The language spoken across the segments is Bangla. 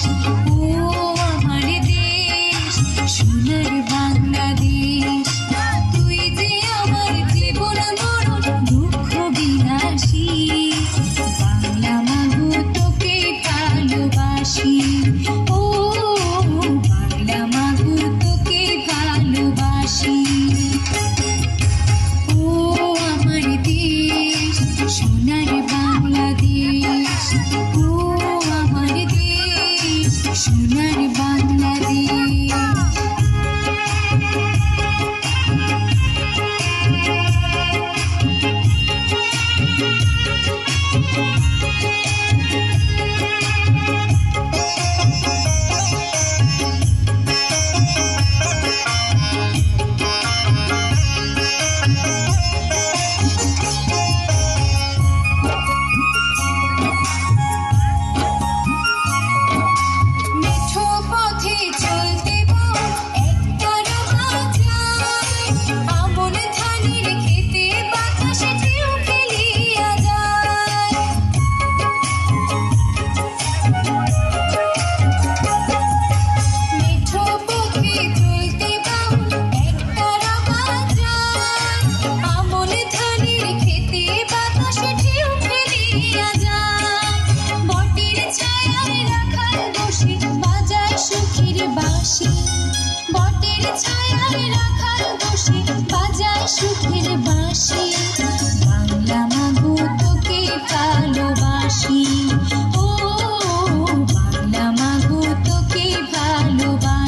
Peace. সোনার বাংলাদেশ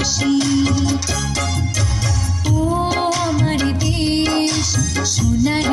হাসি ও আমার দেশ সোনার